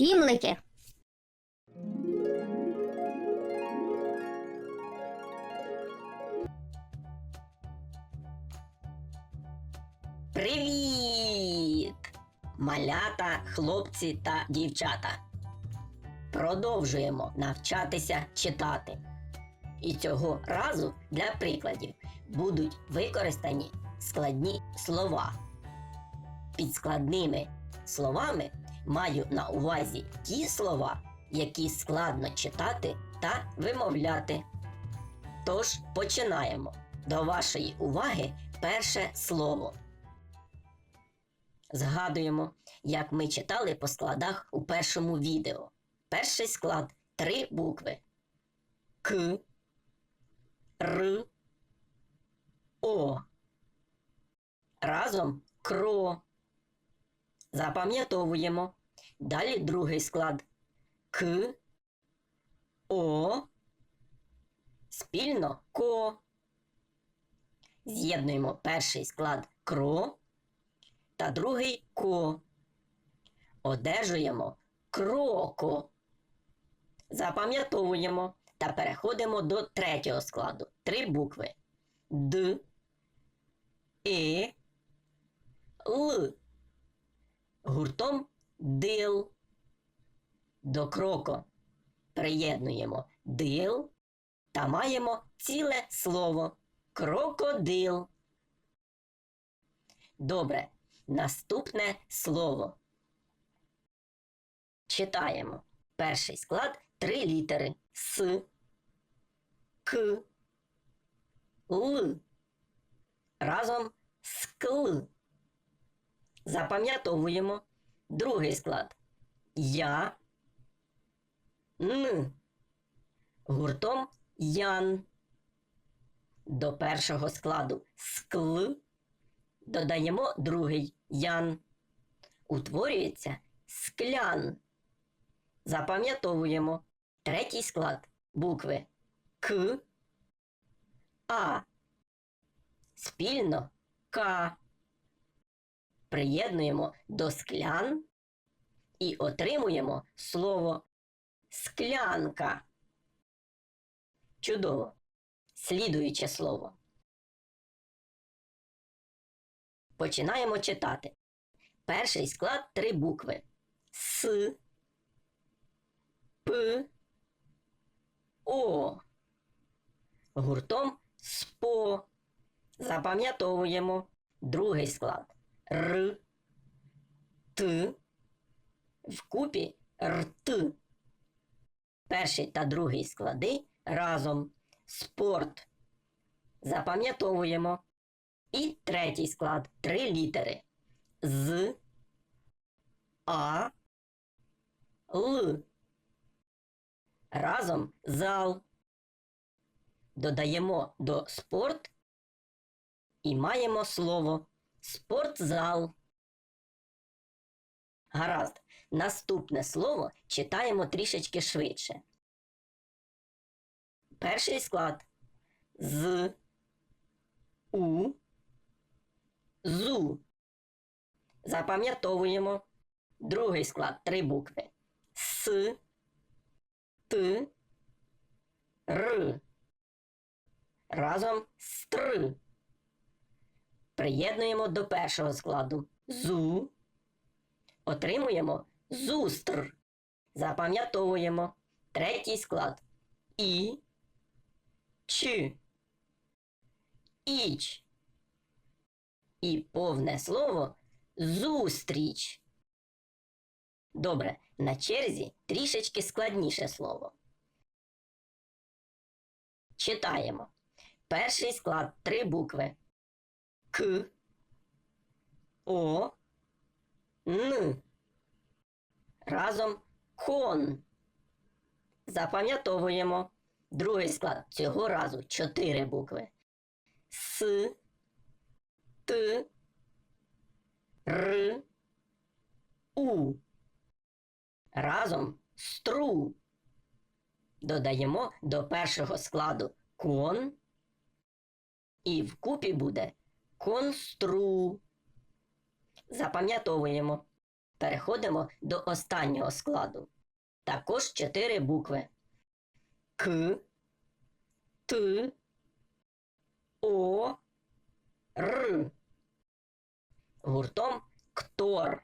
Сімлики. Привіт! Малята, хлопці та дівчата. Продовжуємо навчатися читати. І цього разу для прикладів будуть використані складні слова. Під складними словами маю на увазі ті слова, які складно читати та вимовляти. Тож починаємо. До вашої уваги перше слово. Згадуємо, як ми читали по складах у першому відео. Перший склад три букви К, Р, О. Разом кро. Запам'ятовуємо. Далі другий склад К, О. Спільно ко. З'єднуємо перший склад кро та другий ко. Одержуємо кроко. Запам'ятовуємо та переходимо до третього складу. Три букви Д, Е, Л. Гуртом дил. До кроко приєднуємо дил та маємо ціле слово крокодил. Добре. Наступне слово. Читаємо. Перший склад три літери С, К, Л. Разом скл. Запам'ятовуємо. Другий склад Я, Н. Гуртом Ян. До першого складу скл додаємо другий ян. Утворюється склян. Запам'ятовуємо третій склад букви К, А. Спільно К. Приєднуємо до склян і отримуємо слово склянка. Чудово. Слідуюче слово. Починаємо читати. Перший склад три букви С, П, О. Гуртом СПО. Запам'ятовуємо другий склад Р, Т. Вкупі РТ. Перший та другий склади разом спорт. Запам'ятовуємо. І третій склад три літери з А Л. Разом зал. Додаємо до спорт і маємо слово спортзал. Гаразд. Наступне слово читаємо трішечки швидше. Перший склад з У Зу. Запам'ятовуємо. Другий склад три букви С, Т, Р. Разом стр. Приєднуємо до першого складу зу. Отримуємо зустр. Запам'ятовуємо третій склад І, Ч. Іч. І повне слово зустріч. Добре, на черзі трішечки складніше слово. Читаємо. Перший склад три букви К, О, Н. Разом кон. Запам'ятовуємо. Другий склад цього разу чотири букви С, Т, Р, У. Разом стру. Додаємо до першого складу кон. І вкупі буде констру. Запам'ятовуємо. переходимо до останнього складу. Також чотири букви. К, Т, О, Р. Гуртом ктор.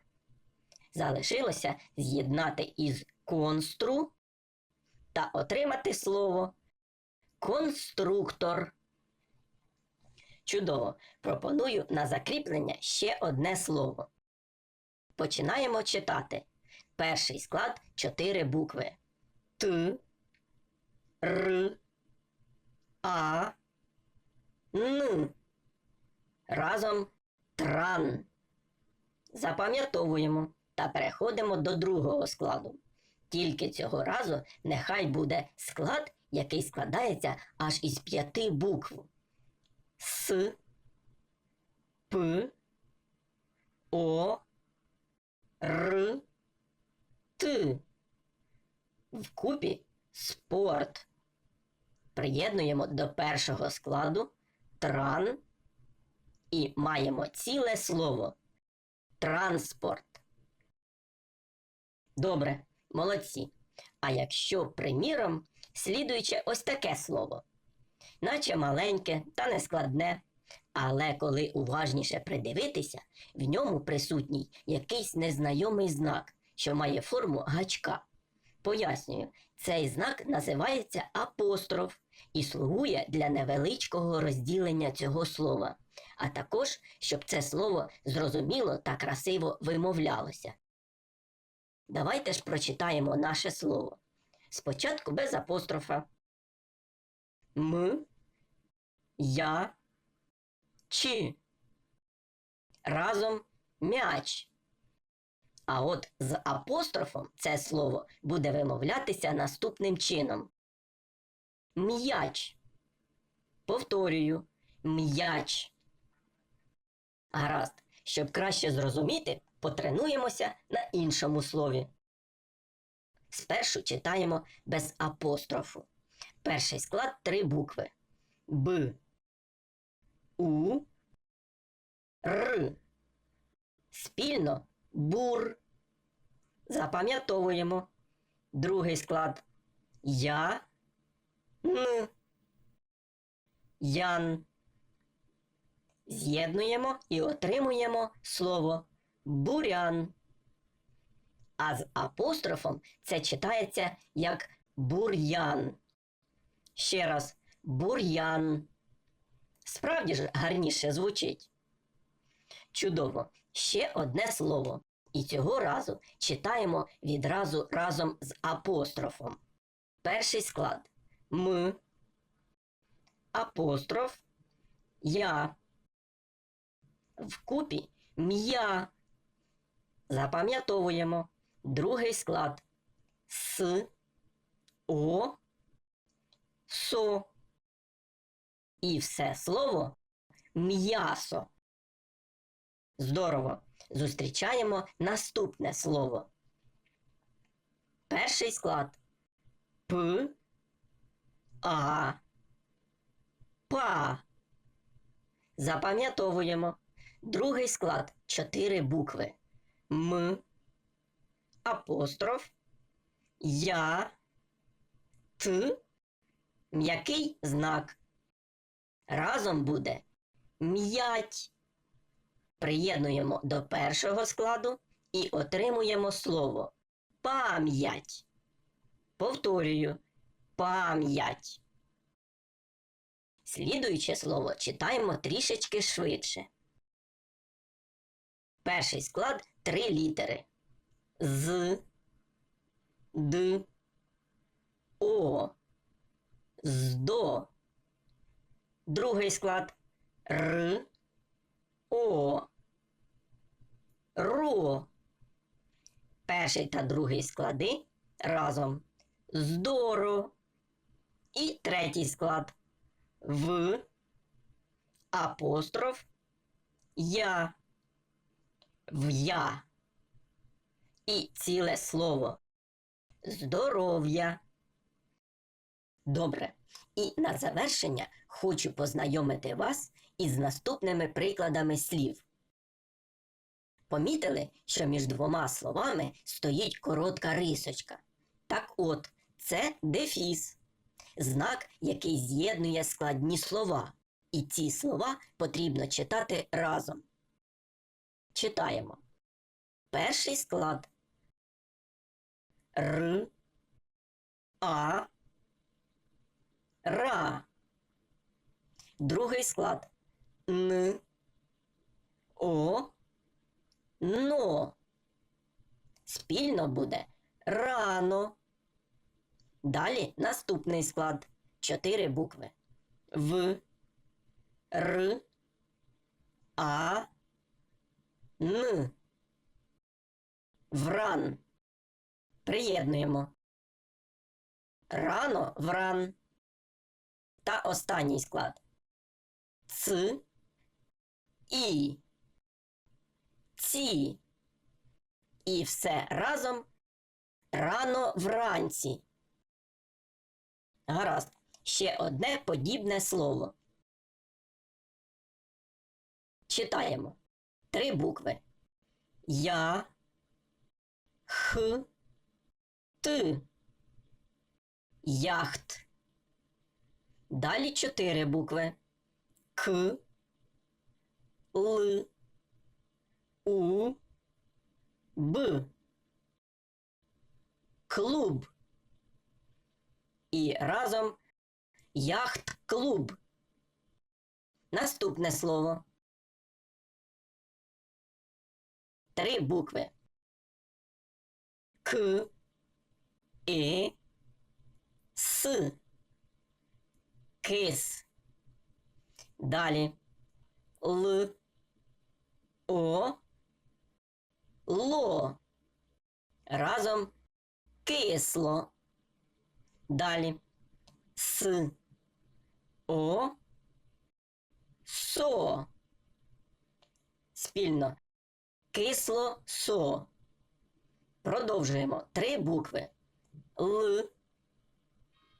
Залишилося з'єднати із констру та отримати слово конструктор. Чудово! Пропоную на закріплення ще одне слово. Починаємо читати. Перший склад чотири букви. Т, Р, А, Н. Разом тран. Запам'ятовуємо та переходимо до другого складу. Тільки цього разу нехай буде склад, який складається аж із п'яти букв. С, П, О, Р, Т. Вкупі спорт. Приєднуємо до першого складу тран і маємо ціле слово транспорт. Добре, молодці. А якщо, приміром, слідуючи ось таке слово, наче маленьке та нескладне, але коли уважніше придивитися, в ньому присутній якийсь незнайомий знак, що має форму гачка. Пояснюю, цей знак називається апостроф і слугує для невеличкого розділення цього слова, а також, щоб це слово зрозуміло та красиво вимовлялося. Давайте ж прочитаємо наше слово. Спочатку без апострофа. М, я, чи. Разом м'яч. А от з апострофом це слово буде вимовлятися наступним чином. М'яч. Повторюю, м'яч. Гаразд, щоб краще зрозуміти, потренуємося на іншому слові. Спершу читаємо без апострофу. Перший склад три букви Б, У, Р. Спільно бур. Запам'ятовуємо. Другий склад Я, Н. Ян. З'єднуємо і отримуємо слово бурян. А з апострофом це читається як бур'ян. Ще раз бур'ян. Справді ж гарніше звучить. Чудово. Ще одне слово. І цього разу читаємо відразу разом з апострофом. Перший склад М. Апостроф. Я. Вкупі м'я. Запам'ятовуємо. Другий склад С. О. Со. І все слово м'ясо. Здорово. Зустрічаємо наступне слово. Перший склад П. А. Па. Запам'ятовуємо. Другий склад чотири букви. М. Апостроф. Я. Т. М'який знак. Разом буде м'ять. Приєднуємо до першого складу і отримуємо слово пам'ять. Повторюю пам'ять. Слідуюче слово читаємо трішечки швидше. Перший склад три літери. З, Д, О, здо. Другий склад Р, О, Ро. Перший та другий склади разом. Здоро. І третій склад В, апостроф, Я. В'я. І ціле слово. Здоров'я. Добре. І на завершення хочу познайомити вас із наступними прикладами слів. Помітили, що між двома словами стоїть коротка рисочка. Так от, це дефіс, знак, який з'єднує складні слова. І ці слова потрібно читати разом. Читаємо. Перший склад Р А Ра. Другий склад Н О Но. Спільно буде рано. Далі наступний склад. Чотири букви. В Р А Н. Вран. Приєднуємо. Рано вран. Та останній склад. Ц. І. Ці. І все разом рано вранці. Гаразд. Ще одне подібне слово. Читаємо. Три букви. Я. Х. Т. Яхт. Далі чотири букви. К. Л. У. Б. Клуб. І разом яхт-клуб. Наступне слово. Три букви. К. І. С. Кис. Далі. Л. О. Ло. Разом кисло. Далі. С. О. Со. Спільно. Кисло со. Продовжуємо. Три букви. Л.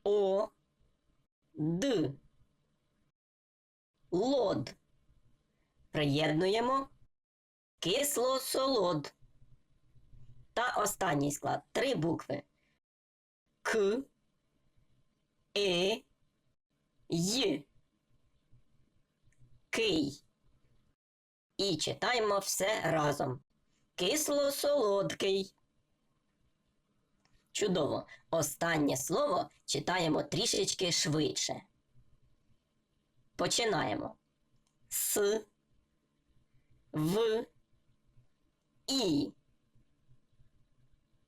О. Д. Лод. Приєднуємо кисло-солод. Та останній склад. Три букви. К. Е. Й. Кий. І читаємо все разом. Кисло-солодкий. Чудово. Останнє слово читаємо трішечки швидше. Починаємо. С. В. І.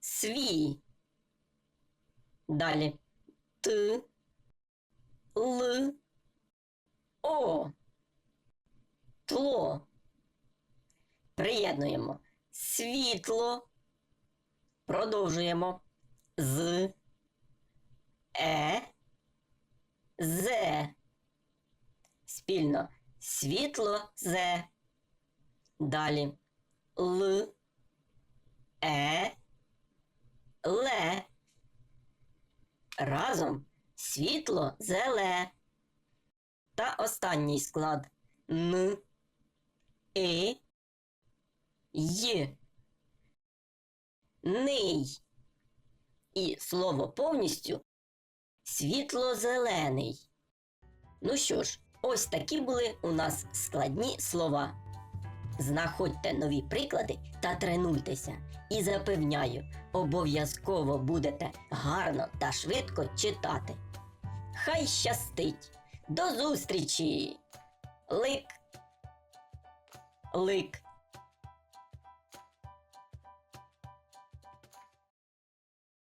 Свій. Далі. Т. Л. О. Тло. Приєднуємо. Світло. Продовжуємо. З. Е. Зе. Спільно. Світло зе. Далі. Л. Е. Ле. Разом світло зеле. Та останній склад Н. І. Й. Ний. І слово повністю світло-зелений. Ну що ж, ось такі були у нас складні слова. Знаходьте нові приклади та тренуйтеся. І запевняю, обов'язково будете гарно та швидко читати. Хай щастить! До зустрічі! Лик! Лик!